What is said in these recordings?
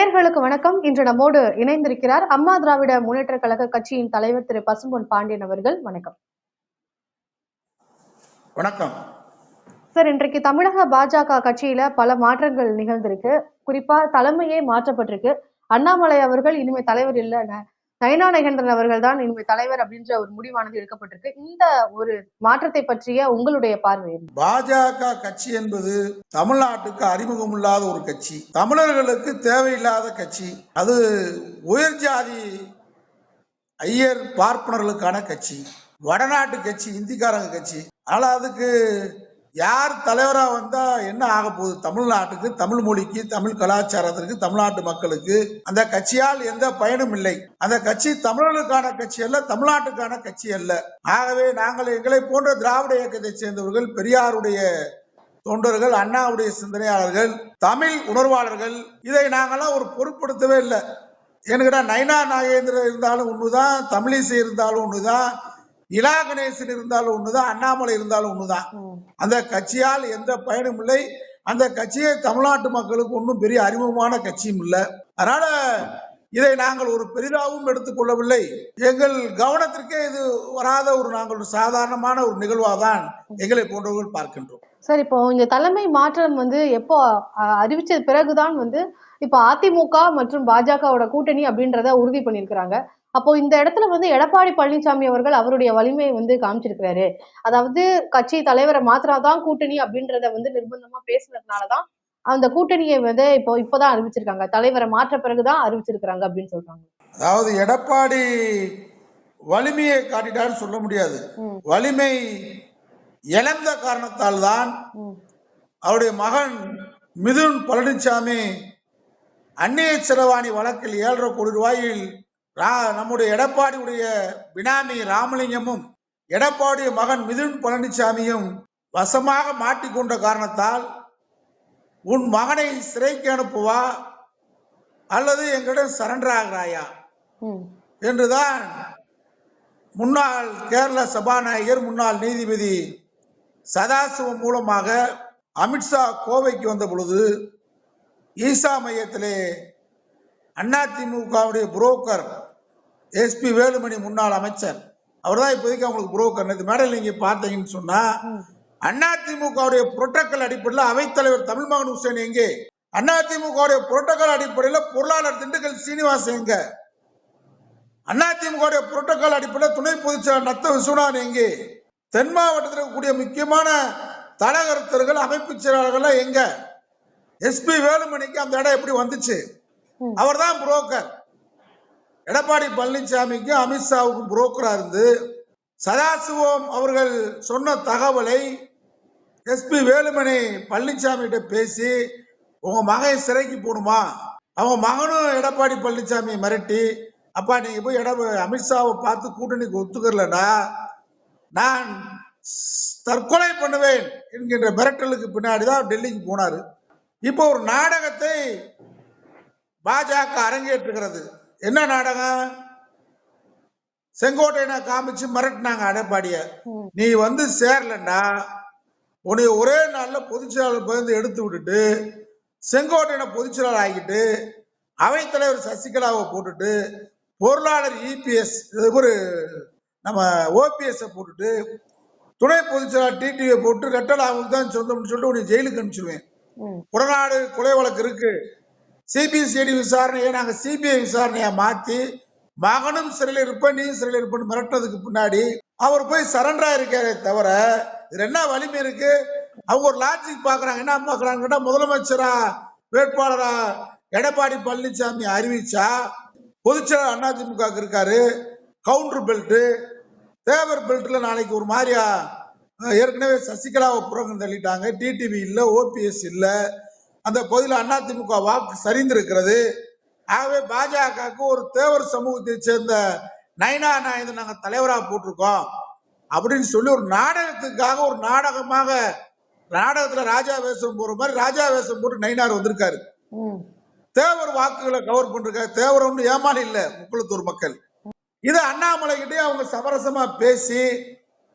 நேர்களுக்கு வணக்கம். இன்று நம்மோடு இணைந்திருக்கிறார் அம்மா திராவிட முன்னேற்ற கழக கட்சியின் தலைவர் திரு பசும்பொன் பாண்டியன் அவர்கள். வணக்கம். வணக்கம். சார் இன்றைக்கு தமிழக பாஜக கட்சியில பல மாற்றங்கள் நிகழ்ந்திருக்கு. குறிப்பா தலைமையே மாற்றப்பட்டிருக்கு. அண்ணாமலை அவர்கள் இனிமே தலைவர் இல்ல ந- நயனா நகேந்திரன் அவர்கள் தான் இனிமே தலைவர் அப்படின்ற ஒரு முடிவானது எடுக்கப்பட்டிருக்கு. இந்த ஒரு மாற்றத்தை பற்றிய உங்களுடைய பார்வை பாஜக கட்சி என்பது தமிழ்நாட்டுக்கு அறிமுகம் இல்லாத ஒரு கட்சி. தமிழர்களுக்கு தேவையில்லாத கட்சி. அது உயர் ஜாதி ஐயர் பார்ப்பனர்களுக்கான கட்சி. வடநாட்டு கட்சி இந்திக்காரங்க கட்சி. ஆனால் அதுக்கு யார் தலைவராக வந்தா என்ன ஆக போகுது? தமிழ்நாட்டுக்கு தமிழ் மொழிக்கு தமிழ் கலாச்சாரத்திற்கு தமிழ்நாட்டு மக்களுக்கு அந்த கட்சியால் எந்த பயனும் இல்லை. அந்த கட்சி தமிழர்களுக்கான கட்சி அல்ல தமிழ்நாட்டுக்கான கட்சி அல்ல. ஆகவே நாங்கள் எங்களை போன்ற திராவிட இயக்கத்தை சேர்ந்தவர்கள் பெரியாருடைய தொண்டர்கள் அண்ணாவுடைய சிந்தனையாளர்கள் தமிழ் உணர்வாளர்கள் இதை நாங்களாம் ஒரு பொருட்படுத்தவே இல்லை. ஏன்னு நைனா நாகேந்திரன் இருந்தாலும் ஒண்ணுதான் தமிழிசை இருந்தாலும் ஒண்ணுதான் இலா கணேசன் இருந்தாலும் ஒண்ணுதான் அண்ணாமலை இருந்தாலும் ஒண்ணுதான். அந்த கட்சியால் எந்த பயனும் இல்லை. அந்த கட்சியை தமிழ்நாட்டு மக்களுக்கு ஒன்றும் பெரிய அறிமுகமான கட்சியும் இல்லை. அதனால இதை நாங்கள் ஒரு பெரிதாகவும் எடுத்துக்கொள்ளவில்லை எங்கள் கவனத்திற்கே இது வராத ஒரு நாங்கள் ஒரு சாதாரணமான ஒரு நிகழ்வாதான் எங்களை போன்றவர்கள் பார்க்கின்றோம். சார் இப்போ இந்த தலைமை மாற்றம் வந்து எப்போ அறிவிச்ச பிறகுதான் வந்து இப்போ அதிமுக மற்றும் பாஜகவோட கூட்டணி அப்படின்றத உறுதி பண்ணியிருக்கிறாங்க. அப்போ இந்த இடத்துல வந்து எடப்பாடி பழனிசாமி அவர்கள் அவருடைய வலிமையை வந்து காமிச்சிருக்கிறாரு. அதாவது கட்சி தலைவரை மாத்திராதான் கூட்டணி அப்படின்றத வந்து நிர்பந்தமா பேசுனதுனாலதான் அந்த கூட்டணியை வந்து இப்போ இப்போதான் அறிவிச்சிருக்காங்க. தலைவரை மாற்ற பிறகுதான் அறிவிச்சிருக்கிறாங்க அப்படின்னு சொல்றாங்க. அதாவது எடப்பாடி வலிமையை காட்டிட்டான்னு சொல்ல முடியாது. வலிமை இழந்த காரணத்தால் தான் அவருடைய மகன் மிதுன் பழனிசாமி அந்நிய செலவாணி வழக்கில் ஏழரை கோடி ரூபாயில் ரா- நம்முடைய எடப்பாடியுடைய பினாமி ராமலிங்கமும் எடப்பாடிய மகன் மிதுன் பழனிசாமியும் வசமாக மாட்டிக்கொண்ட காரணத்தால் உன் மகனை சிறைக்கு அனுப்புவா அல்லது எங்களிடம் சரண்டர் ஆகிறாயா? என்றுதான் முன்னாள் கேரள சபாநாயகர் முன்னாள் நீதிபதி சதாசிவம் மூலமாக அமித்ஷா கோவைக்கு வந்த பொழுது ஈசா மையத்திலே அதிமுகவுடைய புரோக்கர் எஸ்பி வேலுமணி முன்னாள் அமைச்சர். அவர் தான் இப்போதைக்கு அவங்களுக்கு புரோக்கர் நேற்று மேடையில் நீங்க பார்த்தீங்கன்னு சொன்னா ம், அதிமுகவுடைய புரோட்டோக்கால் அடிப்படையில் அவைத்தலைவர் தமிழ்மகன் ஹுசேன் எங்கே? அதிமுகவுடைய புரோட்டோக்கால் அடிப்படையில் பொருளாளர் திண்டுக்கல் சீனிவாசன் எங்க? அதிமுகவுடைய புரோட்டோக்கால் அடிப்படையில் துணை பொதுச்செயலாளர் நத்த விஸ்வநாதன் எங்கே? தென் மாவட்டத்தில் இருக்கக்கூடிய முக்கியமான தலகருத்தர்கள் அமைப்பு செயலாளர்கள் எங்க? எஸ்பி வேலுமணிக்கு அந்த இடம் எப்படி வந்துச்சு? ம். அவர்தான் புரோக்கர் எடப்பாடி பழனிசாமிக்கும் அமித்ஷாவுக்கும் புரோக்கரா இருந்து சதாசிவம் அவர்கள் சொன்ன தகவலை எஸ்பி வேலுமணி பழனிசாமிகிட்ட பேசி உங்க மகன் சிறைக்கு போகணுமா அவங்க மகனும் எடப்பாடி பழனிசாமியை மிரட்டி அப்பா நீங்க போய் எட அமித்ஷாவை பார்த்து கூட்டணிக்கு ஒத்துக்கலடா நான் தற்கொலை பண்ணுவேன் என்கின்ற மிரட்டலுக்கு பின்னாடி தான் டெல்லிக்கு போனாரு. இப்போ ஒரு நாடகத்தை பாஜக அரங்கேற்றுகிறது. என்ன நாடகம்? செங்கோட்டையனை காமிச்சு மிரட்டினாங்க எடப்பாடிய ம், நீ வந்து சேரலன்னா உன்னை ஒரே நாள்ல பொதுச்செயலாளர் பகிர்ந்து எடுத்து விட்டுட்டு செங்கோட்டையனை பொதுச்செயலாளர் ஆக்கிட்டு அவைத்தலைவர் சசிகலாவை போட்டுட்டு பொருளாளர் இபிஎஸ் ஒரு நம்ம ஓபிஎஸ் போட்டுட்டு துணை பொதுச்செயலாளர் டிடிவியை போட்டு ரெட்டல் அவங்களுக்கு தான் சொந்தம்னு சொல்லிட்டு உன்னை ஜெயிலுக்கு அனுப்பிச்சிடுவேன் உடநாடு கொலை வழக்கு இருக்கு. சிபிசிஐடி விசாரணையை நாங்கள் சிபிஐ விசாரணையை மாற்றி மகனும் சிறையில் இருப்பேன் நீயும் சிறையில் இருப்பேன் மிரட்டினதுக்கு பின்னாடி அவர் போய் சரண்டராக இருக்காரே தவிர இது என்ன வலிமை இருக்கு? அவங்க ஒரு லாஜிக் பார்க்குறாங்க என்ன பாக்குறாங்க கேட்டா முதலமைச்சரா வேட்பாளரா எடப்பாடி பழனிசாமி அறிவிச்சா பொதுச்செயலாளர் அதிமுக இருக்காரு கவுண்டர் பெல்ட்டு தேவர் பெல்ட்டில் நாளைக்கு ஒரு மாதிரியா ஏற்கனவே சசிகலாவை புறகம் தள்ளிட்டாங்க. டிடிவி இல்லை ஓபிஎஸ் இல்லை அந்த பகுதியில் அதிமுக வாக்கு சரிந்திருக்கிறது. ஆகவே பாஜகவுக்கு ஒரு தேவர் சமூகத்தை சேர்ந்த நயனா நாயந்தன் நாங்க தலைவரா போட்டிருக்கோம். அப்படின்னு சொல்லி ஒரு நாடகத்துக்காக ஒரு நாடகமாக நாடகத்துல ராஜா வேஷம் போற மாதிரி ராஜா வேஷம் போட்டு நயினார் வந்திருக்காரு. தேவர் வாக்குகளை கவர் பண்றாரு தேவர் ஒன்று ஏமாளி இல்ல முக்குளத்தூர் மக்கள். இது அண்ணாமலை கிட்டே அவங்க சமரசமா பேசி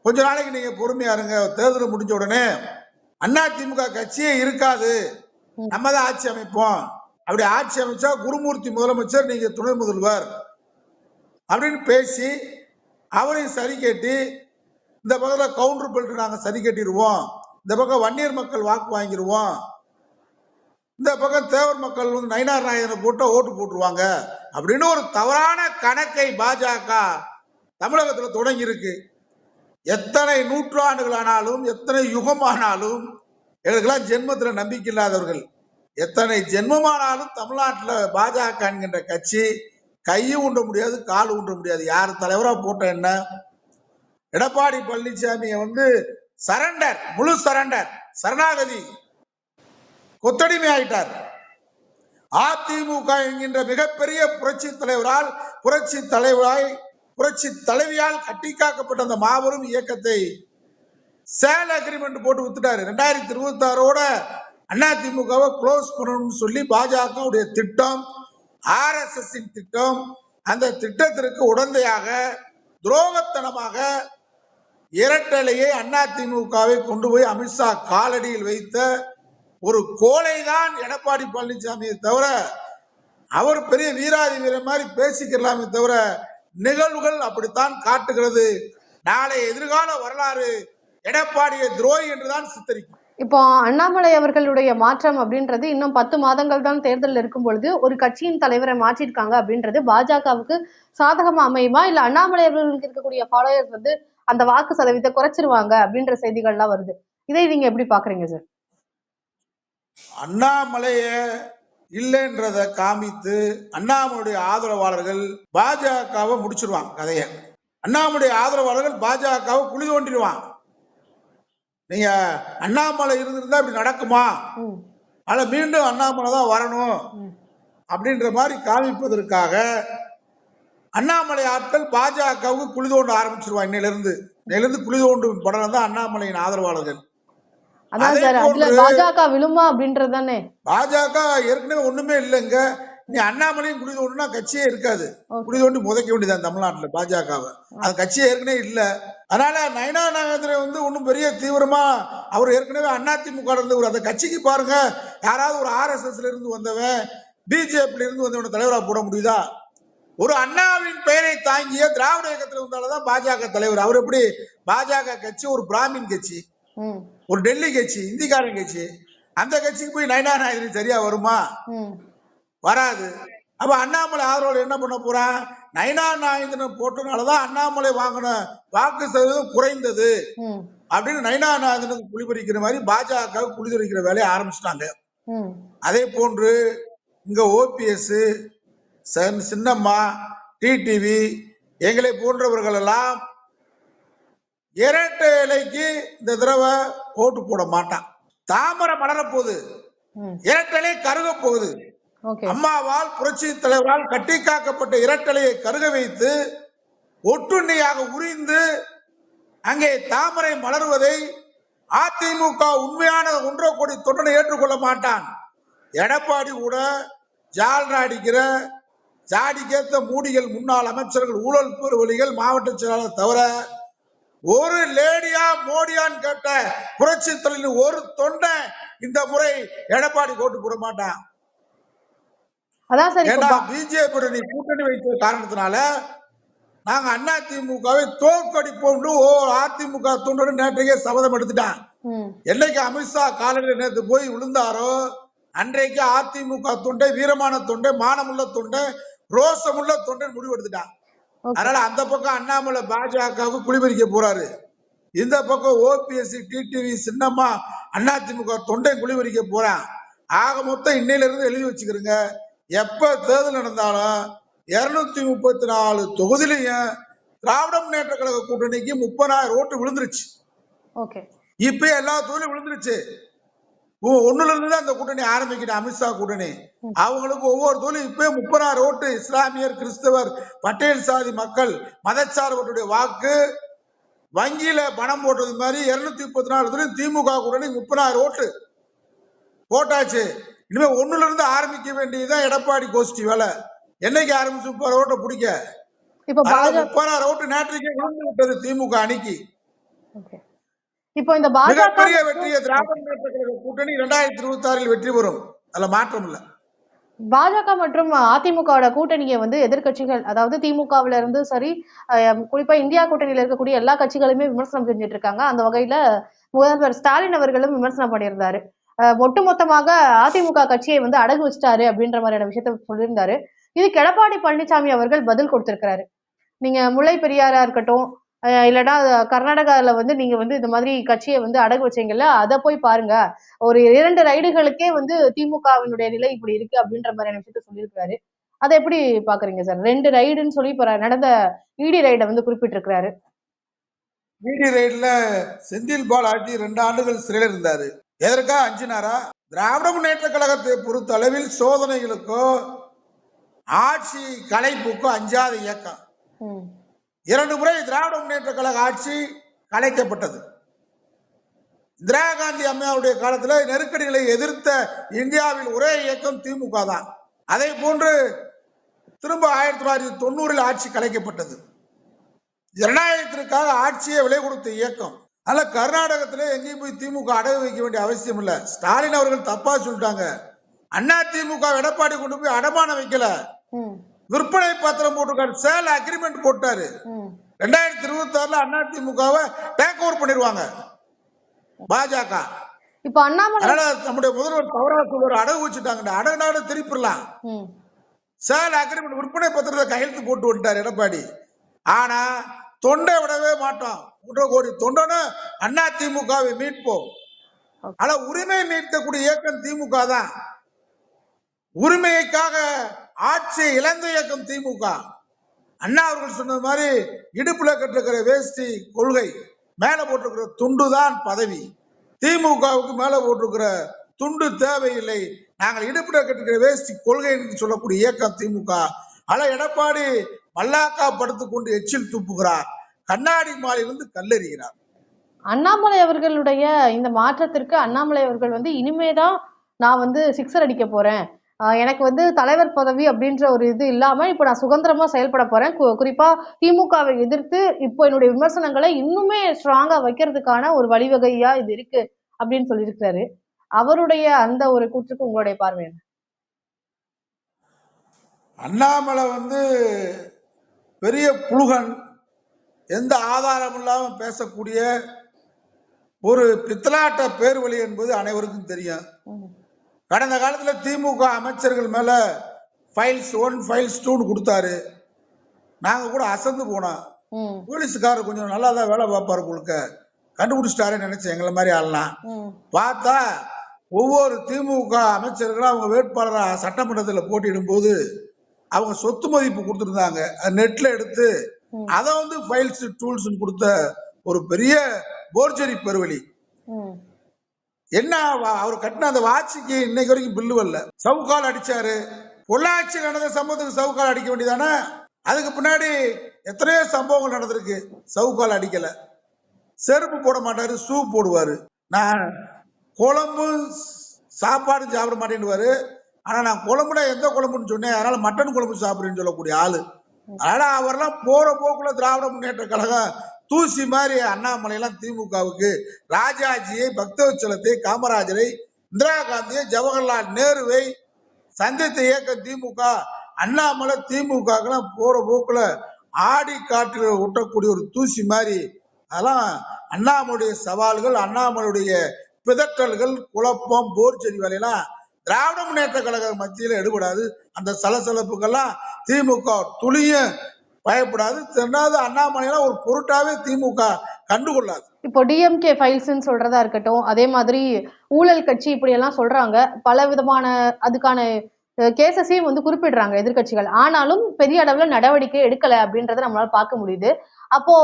கொஞ்ச நாளைக்கு நீங்க பொறுமையா இருங்க தேர்தல் முடிஞ்ச உடனே அண்ணா திமுக கட்சியே இருக்காது. நம்ம தான் ஆட்சி அமைப்போம். அப்படி ஆட்சி அமைச்சா குருமூர்த்தி முதலமைச்சர் நீங்க துணை முதல்வர். அப்படின்னு பேசி அவரையும் சரி கேட்டி இந்த பக்கத்தில் கவுண்டர் பெல்ட் நாங்கள் சரி கட்டிடுவோம். இந்த பக்கம் வன்னியர் மக்கள் வாக்கு வாங்கிடுவோம். இந்த பக்கம் தேவர் மக்கள் வந்து நயினார் நாயகனை போட்டு ஓட்டு போட்டுருவாங்க. அப்படின்னு ஒரு தவறான கணக்கை பாஜக தமிழகத்தில் தொடங்கி இருக்கு எத்தனை நூற்றாண்டுகள் ஆனாலும் எத்தனை யுகம் ஆனாலும் எங்களுக்கெல்லாம் ஜென்மத்தில் நம்பிக்கை இல்லாதவர்கள். எத்தனை ஜென்மமானாலும் தமிழ்நாட்டில் பாஜக என்கின்ற கட்சி கையும் உண்ட முடியாது கால் உண்ட முடியாது. யார் தலைவராக போட்ட என்ன? எடப்பாடி பழனிசாமியை வந்து சரண்டர் முழு சரண்டர் சரணாகதி கொத்தடிமை ஆயிட்டார். அதிமுக என்கின்ற மிகப்பெரிய புரட்சி தலைவரால் புரட்சி தலைவராய் புரட்சி தலைவியால் கட்டிக்காக்கப்பட்ட அந்த மாபெரும் இயக்கத்தை சேல் அக்ரிமெண்ட் போட்டு வித்துட்டாரு. ரெண்டாயிரத்தி இருபத்தி ஆறோட அதிமுகவை க்ளோஸ் பண்ணணும்னு சொல்லி பாஜகவுடைய திட்டம் ஆர்எஸ்எஸ் திட்டம் அந்த திட்டத்திற்கு உடந்தையாக துரோகத்தனமாக இரட்டலையை அதிமுகவை கொண்டு போய் அமித்ஷா காலடியில் வைத்த ஒரு கோலை தான் எடப்பாடி பழனிசாமியை தவிர அவர் பெரிய வீராதி வீரர் மாதிரி பேசிக்கிறலாமே தவிர நிகழ்வுகள் அப்படித்தான் காட்டுகிறது. நாளை எதிர்கால வரலாறு எடப்பாடியை துரோகி என்றுதான் சித்தரிக்கும். இப்போ அண்ணாமலை அவர்களுடைய மாற்றம் அப்படின்றது இன்னும் பத்து மாதங்கள் தான் தேர்தல் இருக்கும் பொழுது ஒரு கட்சியின் தலைவரை மாற்றிருக்காங்க அப்படின்றது பாஜகவுக்கு சாதகமா அமையுமா? இல்ல அண்ணாமலை அவர்களுக்கு இருக்கக்கூடிய ஃபாலோயர்ஸ் வந்து அந்த வாக்கு சதவீதத்தை குறைச்சிருவாங்க அப்படின்ற செய்திகள்லாம் வருது. இதை நீங்க எப்படி பாக்குறீங்க சார்? அண்ணாமலைய இல்லைன்றத காமித்து அண்ணாமலையுடைய ஆதரவாளர்கள் பாஜகவை முடிச்சிருவாங்க கதைய. அண்ணாமலையுடைய ஆதரவாளர்கள் பாஜகவை குழி தோண்டிடுவான் நீங்க அண்ணாமலை இருந்திருந்தா இப்படி நடக்குமா? ஆனா மீண்டும் அண்ணாமலை தான் வரணும். அப்படின்ற மாதிரி காமிப்பதற்காக அண்ணாமலை ஆட்கள் பாஜகவுக்கு குழி தோண்ட ஆரம்பிச்சிருவாங்க இன்னையிலிருந்து இன்னையிலிருந்து குழி தோண்டும் படம் தான் அண்ணாமலையின் ஆதரவாளர்கள். பாஜக விழுமா அப்படின்றது தானே? பாஜக ஏற்கனவே ஒண்ணுமே இல்லைங்க. நீ அண்ணாமலையும் குழி தோண்டுனா கட்சியே இருக்காது. குழி தோண்டி முதைக்க வேண்டியதான் தமிழ்நாட்டுல பாஜகவை. அது கட்சியே ஏற்கனவே இல்ல. அதனால நயனா நாகேந்திரன் வந்து ஒன்றும் பெரிய தீவிரமா அவர் ஏற்கனவே அதிமுக இருந்தவர் அந்த கட்சிக்கு பாருங்க யாராவது ஒரு ஆர்எஸ்எஸ்ல இருந்து வந்தவன் பிஜேபியில இருந்து வந்தவன தலைவரா போட முடியுதா? ஒரு அண்ணாவின் பெயரை தாங்கிய திராவிட இயக்கத்தில் வந்தால்தான் பாஜக தலைவர். அவர் எப்படி? பாஜக கட்சி ஒரு பிராமின் கட்சி ம், ஒரு டெல்லி கட்சி இந்திக்காரன் கட்சி. அந்த கட்சிக்கு போய் நயனா நாயகன் சரியா வருமா? ம். வராது. அப்ப அண்ணாமலை ஆதரவு என்ன பண்ண போறான் நயனா நாயகன் போட்டனாலதான் அண்ணாமலை வாங்கின வாக்கு சதவீதம் குறைந்தது. அப்படின்னு நயனா நாயகனுக்கு குளிபறிக்கிற மாதிரி பாஜக குளிபறிக்கிற வேலையை ஆரம்பிச்சிட்டாங்க. அதே போன்று இங்க ஓபிஎஸ் சின்னம்மா டிடிவி எங்களை போன்றவர்கள் எல்லாம் இரட்டை இலைக்கு இந்த தடவை ஓட்டு போட மாட்டான். தாமரை மலர போகுது. ம். இரட்டலை கருக போகுது. அம்மாவால் புரட்சி தலைவரால் கட்டி காக்கப்பட்ட இரட்டலையை கருக வைத்து ஒட்டுண்ணியாக உரிந்து அங்கே தாமரை மலர்வதை அதிமுக உண்மையான ஒன்றரை கோடி தொண்டனை ஏற்றுக்கொள்ள மாட்டான். எடப்பாடி கூட ஜால்ரா அடிக்கிற ஜாடிக்கேத்த மூடிகள் முன்னாள் அமைச்சர்கள் ஊழல் பெருவழிகள் மாவட்ட செயலாளர் தவிர ஒரு லேடியா மோடியான்னு கேட்ட புரட்சி தலைவர் ஒரு தொண்டை இந்த முறை எடப்பாடி கோட்டு போட மாட்டான். அதான் சார் ஏன்னா பிஜேபி நீ கூட்டணி வைத்த காரணத்தினால நாங்க அண்ணா திமுகவை தோற்கடிப்போம் ஓ அதிமுக தொண்டர் நேற்றைக்கே சபதம் எடுத்துட்டான். என்னைக்கு அமித்ஷா காலையில் நேற்று போய் விழுந்தாரோ அன்றைக்கு அதிமுக தொண்டை வீரமான தொண்டை மானமுள்ள தொண்டை ரோசமுள்ள தொண்டை முடிவு எடுத்துட்டான். அதனால அந்த பக்கம் அண்ணாமலை பாஜகவுக்கு குளிபறிக்க போறாரு. இந்த பக்கம் ஓபிஎஸ்சி டிடிவி சின்னம்மா அதிமுக தொண்டை குளிபறிக்க போறான். ஆக மொத்தம் இன்னையில இருந்து எழுதி வச்சுக்கிறோங்க. எப்ப தேர்தல் நடந்தாலும் இருநூத்தி முப்பத்தி நாலு தொகுதியிலையும் திராவிட முன்னேற்ற கழக கூட்டணிக்கு முப்பதாயிரம் ஓட்டு விழுந்துருச்சு. இப்ப எல்லா தொகுதியிலும் விழுந்துருச்சு. ஒண்ணுல இருந்து தான் அந்த கூட்டணி ஆரம்பிக்கிட்டு அமித்ஷா கூட்டணி. அவங்களுக்கு ஒவ்வொரு தொழிலும் இப்ப முப்பதாயிரம் ஓட்டு இஸ்லாமியர் கிறிஸ்தவர் பட்டேல் சாதி மக்கள் மதச்சார்பற்றுடைய வாக்கு வங்கியில பணம் போட்டது மாதிரி இருநூத்தி முப்பத்தி நாலு தொழில் திமுக கூட்டணி முப்பதாயிரம் ஓட்டு. போட்டாச்சு. இனிமே ஒண்ணுல இருந்து ஆரம்பிக்க வேண்டியதுதான் எடப்பாடி கோஷ்டி வேலை. என்னைக்கு ஆரம்பிச்சு முப்பது ஓட்டை பிடிக்க? முப்பதாயிரம் ஓட்டு நேற்றைக்கே விழுந்து விட்டது திமுக அணிக்கு இப்போ இந்த மிகப்பெரிய வெற்றியை திராவிட முன்னேற்ற கழக கூட்டணி இரண்டாயிரத்தி இருபத்தி ஆறில் வெற்றி பெறும். அதுல மாற்றம் இல்ல. பாஜக மற்றும் அதிமுகவோட கூட்டணியை வந்து எதிர்க்கட்சிகள் அதாவது திமுகவுல இருந்து சரி குறிப்பா இந்தியா கூட்டணியில இருக்கக்கூடிய எல்லா கட்சிகளுமே விமர்சனம் செஞ்சுட்டு இருக்காங்க. அந்த வகையில முதல்வர் ஸ்டாலின் அவர்களும் விமர்சனம் பண்ணியிருந்தாரு. ஒட்டுமொத்தமாக அதிமுக கட்சியை வந்து அடகு வச்சிட்டாரு அப்படின்ற மாதிரியான விஷயத்த சொல்லியிருந்தாரு. இதுக்கு எடப்பாடி பழனிசாமி அவர்கள் பதில் கொடுத்திருக்கிறாரு. நீங்க முல்லை பெரியாரா இருக்கட்டும் இல்லைன்னா கர்நாடகாவில் வந்து நீங்க வந்து இந்த மாதிரி கட்சியை வந்து அடகு வச்சீங்கல்ல அதை போய் பாருங்க. ஒரு இரண்டு ரைடுகளுக்கே வந்து திமுகவினுடைய நிலை இப்படி இருக்கு அப்படின்ற மாதிரியான விஷயத்த சொல்லியிருக்காரு அதை எப்படி பாக்குறீங்க சார்? ரெண்டு ரைடுன்னு சொல்லி இப்ப நடந்த இடி ரைடை வந்து குறிப்பிட்டிருக்கிறாரு. இடி ரைடுல செந்தில் பாலாஜி ரெண்டு ஆண்டுகள் சிறையில் இருந்தாரு. எதற்கா அஞ்சினாரா? திராவிட முன்னேற்ற கழகத்தை பொறுத்த அளவில் சோதனைகளுக்கோ ஆட்சி கலைப்புக்கோ அஞ்சாத இயக்கம். இரண்டு முறை திராவிட முன்னேற்ற கழக ஆட்சி கலைக்கப்பட்டது. இந்திரா காந்தி அம்மையாருடைய காலத்துல நெருக்கடிகளை எதிர்த்த இந்தியாவில் ஒரே இயக்கம் திமுக தான். அதே போன்று திரும்ப ஆயிரத்தி தொள்ளாயிரத்தி தொண்ணூறில் ஆட்சி கலைக்கப்பட்டது. ஜனநாயகத்திற்காக ஆட்சியை விலை கொடுத்த இயக்கம். அதனால கர்நாடகத்திலே எங்கேயும் போய் திமுக அடகு வைக்க வேண்டிய அவசியம் இல்ல. ஸ்டாலின் அவர்கள் தப்பா சொல்லிட்டாங்க. அண்ணா திமுக எடப்பாடி கொண்டு போய் அடமானம் வைக்கல. விற்பனை பத்திரம் போட்டிருக்காரு. சேல் அக்ரிமெண்ட் போட்டாரு. ரெண்டாயிரத்தி இருபத்தி ஆறுல அண்ணா திமுகவை டேக் ஓவர் பண்ணிடுவாங்க. பாஜக. இப்ப அண்ணாமலை நம்முடைய முதல்வர் தவறா சொல்வார் அடகு வச்சுட்டாங்க அடகு நாடு திருப்பிடலாம் சேல் அக்ரிமெண்ட் விற்பனை பத்திரத்தை கையெழுத்து போட்டு வந்துட்டார் எடப்பாடி. ஆனா தொண்டை விடவே மாட்டோம் ஒன்றரை கோடி தொண்டனு அண்ணா திமுகவை மீட்போம். ஆனா உரிமை மீட்கக்கூடிய இயக்கம் திமுக தான் உரிமைக்காக ஆட்சியை இழந்த இயக்கம் திமுக. அண்ணா அவர்கள் சொன்னது மாதிரி இடுப்புல கட்டிருக்கிற வேஷ்டி கொள்கை மேல போட்டிருக்கிற துண்டு தான் பதவி. திமுகவுக்கு மேல போட்டிருக்கிற துண்டு தேவையில்லை. நாங்கள் இடுப்புல கட்டிருக்கிற வேஷ்டி கொள்கை என்று சொல்லக்கூடிய இயக்கம் திமுக. ஆனா எடப்பாடி மல்லாக்கா படுத்து கொண்டு எச்சில் துப்புகிறார். கண்ணாடி மாலையிலிருந்து கல்லெறிகிறார். அண்ணாமலை அவர்களுடைய இந்த மாற்றத்திற்கு அண்ணாமலை அவர்கள் வந்து இனிமேதான் நான் வந்து சிக்ஸர் அடிக்க போறேன். எனக்கு வந்து தலைவர் பதவி அப்படின்ற ஒரு இது இல்லாம இப்ப நான் சுதந்திரமா செயல்பட போறேன். கு- குறிப்பா திமுகவை எதிர்த்து இப்போ என்னுடைய விமர்சனங்களை இன்னுமே ஸ்ட்ராங்கா வைக்கிறதுக்கான ஒரு வழிவகையா இது இருக்கு அப்படின்னு சொல்லியிருக்கிறாரு. அவருடைய அந்த ஒரு கூற்றுக்கு உங்களுடைய பார்வை என்ன? அண்ணாமலை வந்து பெரிய புழுகன் எந்த ஆதாரம் இல்லாம பேசக்கூடிய ஒரு பித்தலாட்ட பேர்வழி என்பது அனைவருக்கும் தெரியும். கடந்த காலத்துல திமுக அமைச்சர்கள் மேல ஃபைல்ஸ் ஒன் ஃபைல்ஸ் டூன்னு கொடுத்தாரு. நாங்க கூட அசந்து போனோம். போலீஸுக்காரர் கொஞ்சம் நல்லா தான் வேலை பார்ப்பாரு உங்களுக்கு கண்டுபிடிச்சிட்டாருன்னு நினைச்சேன் எங்களை மாதிரி ஆள்லாம். பார்த்தா ஒவ்வொரு திமுக அமைச்சர்களும் அவங்க வேட்பாளரா சட்டமன்றத்தில் போட்டியிடும் போது அவங்க சொத்து மதிப்பு கொடுத்துருந்தாங்க. நெட்ல எடுத்து. அதை வந்து ஃபைல்ஸ் டூல்ஸ் கொடுத்த ஒரு பெரிய போர்ஜரி பெருவழி ம், என்ன அவர் கட்டின அந்த வாட்சிக்கு இன்னைக்கு வரைக்கும் பில்லு வரல. சவுக்கால் அடிச்சாரு. பொள்ளாச்சி நடந்த சம்பவத்துக்கு சவுக்கால் அடிக்க வேண்டியதானே? அதுக்கு பின்னாடி எத்தனையோ சம்பவங்கள் நடந்திருக்கு. சவுக்கால் அடிக்கல. செருப்பு போட மாட்டாரு ஷூ போடுவாரு. நான் குழம்பு சாப்பாடு சாப்பிட மாட்டேன்னுவாரு. ஆனா நான் குழம்புனா எந்த குழம்புன்னு சொன்னேன். அதனால மட்டன் குழம்பு சாப்பிடுறேன்னு சொல்லக்கூடிய ஆளு. அதனால அவரெல்லாம் போற போக்குல திராவிட முன்னேற்ற கழகம் தூசி மாதிரி அண்ணாமலை எல்லாம் திமுகவுக்கு ராஜாஜியை பக்தவச்சலத்தை காமராஜரை இந்திரா காந்தியை ஜவஹர்லால் நேருவை சந்தித்த இயக்கம் திமுக. அண்ணாமலை திமுகக்கெல்லாம் போற போக்குல ஆடி காட்டில் ஒட்டக்கூடிய ஒரு தூசி மாதிரி. அதெல்லாம் அண்ணாமலுடைய சவால்கள் அண்ணாமலுடைய பிதற்றல்கள் குழப்பம் போர்ச்செடி வேலையெல்லாம் திராவிட முன்னேற்ற கழக மத்தியில் எடுபடாது. அந்த சலசலப்புக்கெல்லாம் திமுக துளியும் பயப்படாது. தென்னாவது அண்ணாமலையெல்லாம் ஒரு பொருட்டாவே திமுக கண்டுகொள்ளாது. இப்போ டிஎம்கே ஃபைல்ஸ்ன்னு சொல்றதா இருக்கட்டும் அதே மாதிரி ஊழல் கட்சி இப்படி எல்லாம் சொல்றாங்க. பல விதமான அதுக்கான கேசஸையும் வந்து குறிப்பிடுறாங்க எதிர்க்கட்சிகள். ஆனாலும் பெரிய அளவுல நடவடிக்கை எடுக்கல அப்படின்றத நம்மளால பார்க்க முடியுது. அப்போ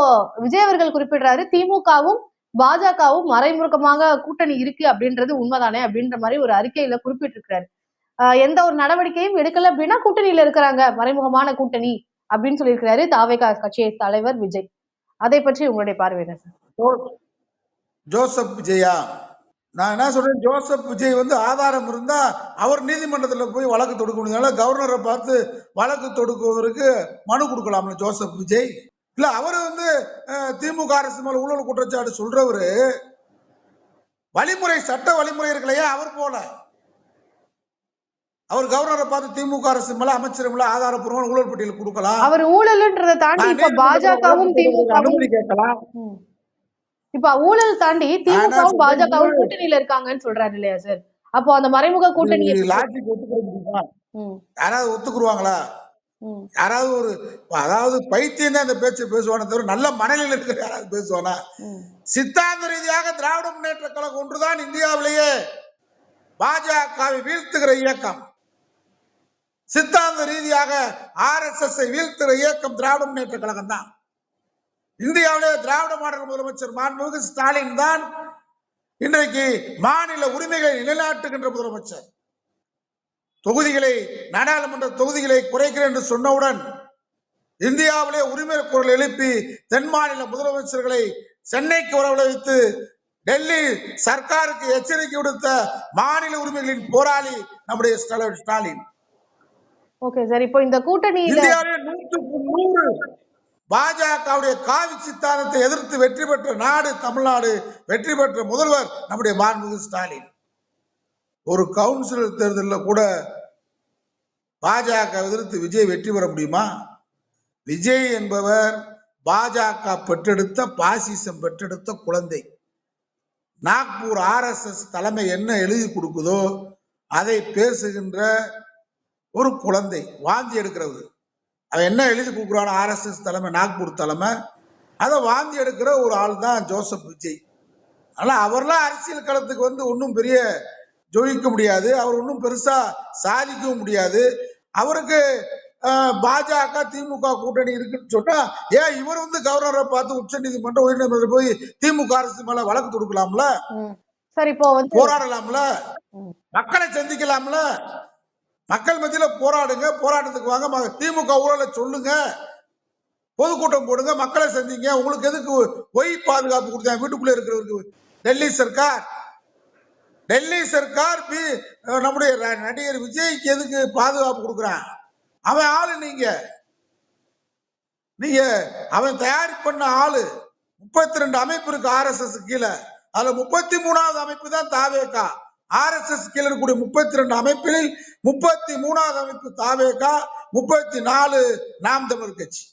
விஜய் அவர்கள் குறிப்பிடுறாரு திமுகவும் பாஜகவும் மறைமுகமாக கூட்டணி இருக்கு அப்படின்றது உண்மைதானே அப்படின்ற மாதிரி ஒரு அறிக்கையில குறிப்பிட்டிருக்கிறாரு. எந்த ஒரு நடவடிக்கையும் எடுக்கல அப்படின்னா கூட்டணியில இருக்கிறாங்க மறைமுகமான கூட்டணி அப்படின்னு சொல்லியிருக்கிறாரு தாவேகா கட்சியை தலைவர் விஜய். அதை பற்றி உங்களுடைய பார்வை என்ன சார்? Joe- Joseph Vijaya? நான் என்ன சொல்றேன் ஜோசப் விஜய் வந்து ஆதாரம் இருந்தா அவர் நீதிமன்றத்துல போய் வழக்கு தொடுக்க முடியாத கவர்னரை பார்த்து வழக்கு தொடுக்குவதற்கு மனு கொடுக்கலாம்ல ஜோசப் விஜய்? இல்ல அவரு வந்து திமுக அரசு மேல ஊழல் குற்றச்சாட்டு சொல்றவரு வழிமுறை சட்ட வழிமுறை இருக்கலையா அவர் போல? அவர் கவர்னரை பார்த்து திமுக அரசு மேல அமைச்சர் மேல ஆதாரப்பூர்வமான ஊழல் பட்டியல் கொடுக்கலாம். அவர் ஊழல்ன்றதை தாண்டி இப்ப பாஜகவும் திமுகவும் கேட்கலாம். இப்ப ஊழல் தாண்டி திமுகவும் பாஜகவும் கூட்டணியில இருக்காங்கன்னு சொல்றாரு இல்லையா சார்? அப்போ அந்த மறைமுக கூட்டணி யாராவது ஒத்துக்குருவாங்களா? ம், யாராவது ஒரு அதாவது பைத்தியம் தான் இந்த பேச்சு பேசுவானே தவிர நல்ல மனநிலையில் இருக்கிற யாராவது பேசுவானா? ம். சித்தாந்த ரீதியாக திராவிட முன்னேற்ற கழகம் ஒன்றுதான் இந்தியாவிலேயே பாஜகவை வீழ்த்துகிற இயக்கம். சித்தாந்த ரீதியாக ஆர் எஸ் எஸ் வீழ்த்துகிற இயக்கம் திராவிட முன்னேற்ற கழகம் தான். இந்தியாவிலே திராவிட மாடல் முதலமைச்சர் மாண்புமிகு ஸ்டாலின் தான் இன்றைக்கு மாநில உரிமைகளை நிலைநாட்டுகின்ற முதலமைச்சர். தொகுதிகளை நாடாளுமன்ற தொகுதிகளை குறைக்கிறேன் என்று சொன்னவுடன் இந்தியாவிலே உரிமை குரல் எழுப்பி தென் மாநில முதலமைச்சர்களை சென்னைக்கு வரவழைத்து டெல்லி சர்க்காருக்கு எச்சரிக்கை விடுத்த மாநில உரிமைகளின் போராளி நம்முடைய ஸ்டாலின் ஓகே சார் இப்போ இந்த கூட்டணியில இந்தியாவிலே நூற்றுக்கு நூறு பாஜகவுடைய காவி சித்தாந்தத்தை எதிர்த்து வெற்றி பெற்ற நாடு தமிழ்நாடு வெற்றி பெற்ற முதல்வர் நம்முடைய மாண்புமிகு ஸ்டாலின். ஒரு கவுன்சிலர் தேர்தலில் கூட பாஜக எதிர்த்து விஜய் வெற்றி பெற முடியுமா? விஜய் என்பவர் பாஜக பெற்றெடுத்த பாசிசம் பெற்றெடுத்த குழந்தை. நாக்பூர் ஆர்எஸ்எஸ் தலைமை என்ன எழுதி கொடுக்குதோ அதை பேசுகின்ற ஒரு குழந்தை வாந்தி எடுக்கிறது. அவன் என்ன எழுதி கொடுக்குறான் ஆர்எஸ்எஸ் தலைமை நாக்பூர் தலைமை அதை வாந்தி எடுக்கிற ஒரு ஆள் தான் ஜோசப் விஜய். ஆனால் அவர்லாம் அரசியல் களத்துக்கு வந்து ஒன்றும் பெரிய ஜொலிக்க முடியாது. அவர் ஒன்றும் பெருசா சாதிக்கவும் முடியாது. அவருக்கு பாஜக திமுக கூட்டணி இருக்குன்னு சொன்னா ஏன் இவர் வந்து கவர்னரை பார்த்து உச்ச நீதிமன்றம் உயர்நீதிமன்றம் போய் திமுக அரசு மேல வழக்கு தொடுக்கலாம்ல. சார் இப்போ வந்து போராடலாம்ல. மக்களை சந்திக்கலாம்ல? மக்கள் மத்தியில போராடுங்க. போராட்டத்துக்கு வாங்க. ம- திமுக ஊழலை சொல்லுங்க. பொதுக்கூட்டம் போடுங்க. மக்களை சந்திங்க. உங்களுக்கு எதுக்கு பொய் பாதுகாப்பு கொடுத்தாங்க வீட்டுக்குள்ள இருக்கிறவருக்கு. டெல்லி சர்க்கார். டெல்லி சர்க்கார் பி- நம்முடைய நடிகர் விஜய்க்கு எதுக்கு பாதுகாப்பு கொடுக்குறான்? அவன் ஆளு நீங்க. நீங்க அவன் தயாரி பண்ண ஆளு. முப்பத்தி ரெண்டு அமைப்பு இருக்கு ஆர்எஸ்எஸ் கீழே. அதுல முப்பத்தி மூணாவது அமைப்பு தான் தாவேகா. ஆர்எஸ்எஸ் கீழே இருக்கக்கூடிய முப்பத்தி ரெண்டு அமைப்பில் முப்பத்தி மூணாவது அமைப்பு தாவேகா முப்பத்தி நாலு நாம் தமிழர் கட்சி.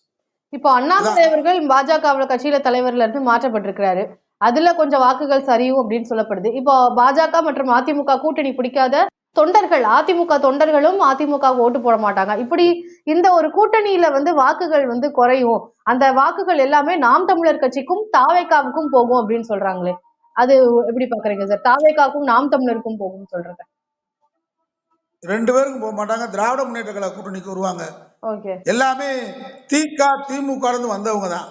இப்போ அண்ணாமலை அவர்கள் பாஜக கட்சியில தலைவர்ல இருந்து மாற்றப்பட்டிருக்கிறாரு. அதுல கொஞ்சம் வாக்குகள் சரியும் அப்படின்னு சொல்லப்படுது. இப்போ பாஜக மற்றும் அதிமுக கூட்டணி பிடிக்காத தொண்டர்கள் அதிமுக தொண்டர்களும் அதிமுக ஓட்டு போட மாட்டாங்க. இப்படி இந்த ஒரு கூட்டணியில வந்து வாக்குகள் வந்து குறையும். அந்த வாக்குகள் எல்லாமே நாம் தமிழர் கட்சிக்கும் தாவேக்காவுக்கும் போகும் அப்படின்னு சொல்றாங்களே. அது எப்படி பாக்குறீங்க சார்? தாவேக்காவுக்கும் நாம் தமிழருக்கும் போகும்னு சொல்றாங்க ரெண்டு பேருக்கும் போக மாட்டாங்க. திராவிட முன்னேற்ற கழக கூட்டணிக்கு வருவாங்க. எல்லாமே திக திமுக வந்தவங்க தான்.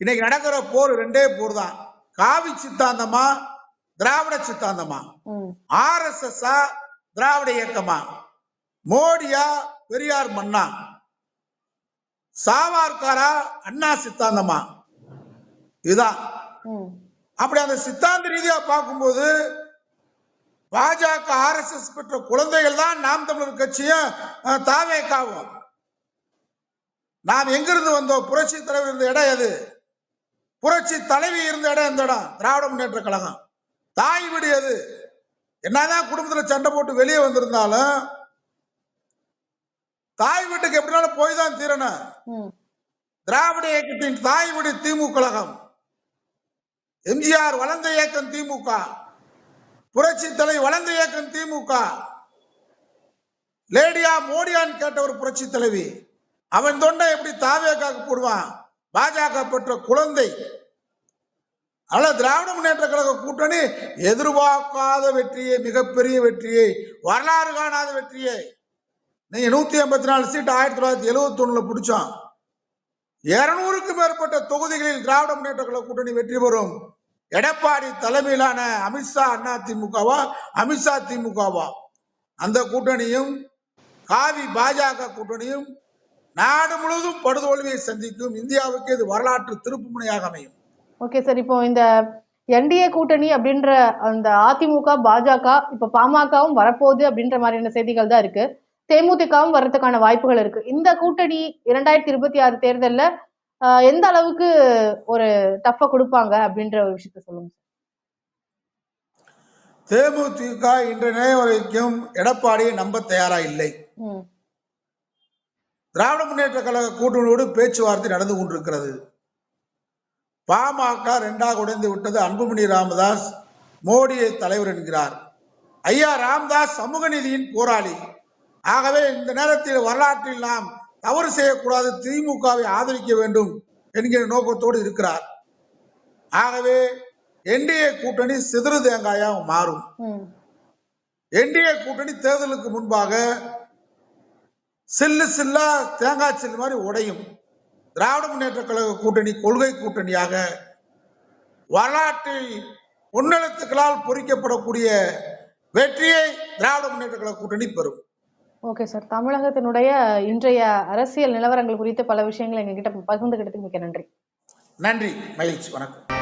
இன்னைக்கு நடக்கிற போர் ரெண்டே போர் தான். காவி சித்தாந்தமா திராவிட சித்தாந்தமா? ம். ஆர்எஸ்எஸ்ஆ திராவிட இயக்கமா? மோடியா பெரியார் மன்னா? சாவார்காரா அண்ணா சித்தாந்தமா? இதுதான். அப்படி அந்த சித்தாந்த ரீதியா பார்க்கும்போது பாஜக ஆர்எஸ்எஸ் பெற்ற குழந்தைகள் தான் நாம் தமிழர் கட்சியும் அஹ், தாவேகாவும் நாம் எங்கிருந்து வந்தோம்? புரட்சி தலைவர் இருந்த இடம் எது? புரட்சி தலைவி இருந்த இடம் எந்த இடம்? திராவிட முன்னேற்ற கழகம். தாய் வீடு எது? என்னதான் குடும்பத்துல சண்டை போட்டு வெளியே வந்திருந்தாலும் தாய் வீட்டுக்கு எப்படினாலும் போய் தான் தீரணும். திராவிட இயக்கத்தின் தாய் வீடு திமுக கழகம். எம்ஜிஆர் வளர்ந்த இயக்கம் திமுக. புரட்சி தலை வளர்ந்த இயக்கம் திமுக. லேடியா மோடியான்னு கேட்ட ஒரு புரட்சி தலைவி. அவன் தொண்டை எப்படி தாவேக்காக்கு போடுவான்? பாஜக பெற்ற குழந்தை. அதனால திராவிட முன்னேற்ற கழக கூட்டணி எதிர்பார்க்காத வெற்றியை மிகப்பெரிய வெற்றியை வரலாறு காணாத வெற்றியை. நீங்க நூத்தி ஐம்பத்தி நாலு சீட்டு ஆயிரத்தி தொள்ளாயிரத்தி எழுபத்தி ஒண்ணுல பிடிச்சோம். இருநூறுக்கும் மேற்பட்ட தொகுதிகளில் திராவிட முன்னேற்ற கழக கூட்டணி வெற்றி பெறும். எடப்பாடி தலைமையிலான அமித்ஷா அண்ணா திமுகவா அமித்ஷா திமுகவா? அந்த கூட்டணியும் காவி பாஜக கூட்டணியும் நாடு முழுவதும் படுதோல்வியை சந்திக்கும் இந்தியாவுக்கு இது வரலாற்று திருப்புமுனையாக அமையும். ஓகே சார் இப்போ இந்த என்டிஏ கூட்டணி அப்படின்ற அந்த அதிமுக பாஜக இப்போ பாமகவும் வரப்போகுது அப்படின்ற மாதிரியான செய்திகள் தான் இருக்கு. தேமுதிகவும் வர்றதுக்கான வாய்ப்புகள் இருக்கு. இந்த கூட்டணி இரண்டாயிரத்தி இருபத்தி ஆறு தேர்தல்ல எந்த அளவுக்கு ஒரு டஃப கொடுப்பாங்க அப்படின்ற ஒரு விஷயத்த சொல்லுங்க தேமுதிக இன்ற நிலை வரைக்கும் எடப்பாடியை நம்ப தயாரா இல்லை. திராவிட முன்னேற்ற கழக கூட்டணியோடு பேச்சுவார்த்தை நடந்து கொண்டிருக்கிறது. பாமக இரண்டாக உடைந்து விட்டது அன்புமணி ராமதாஸ் மோடியை தலைவர் என்கிறார். ஐயா ராமதாஸ் சமூக நீதியின் போராளி. ஆகவே இந்த நேரத்தில் வரலாற்றில் நாம் தவறு செய்யக்கூடாது திமுகவை ஆதரிக்க வேண்டும் என்கிற நோக்கத்தோடு இருக்கிறார். ஆகவே என்டிஏ கூட்டணி சிதறு தேங்காயா மாறும். என்டிஏ கூட்டணி தேர்தலுக்கு முன்பாக சில்லு சில்லா தேங்காய் சில்லு மாதிரி உடையும். திராவிட முன்னேற்ற கழக கூட்டணி கொள்கை கூட்டணியாக வரலாற்றில் முன்னெழுத்துக்களால் பொறிக்கப்படக்கூடிய வெற்றியை திராவிட முன்னேற்ற கழக கூட்டணி பெறும். Okay sir. தமிழகத்தினுடைய இன்றைய அரசியல் நிலவரங்கள் குறித்து பல விஷயங்களை எங்ககிட்ட பகிர்ந்துகிட்டதுக்கு மிக்க நன்றி. நன்றி. மகிழ்ச்சி. வணக்கம்.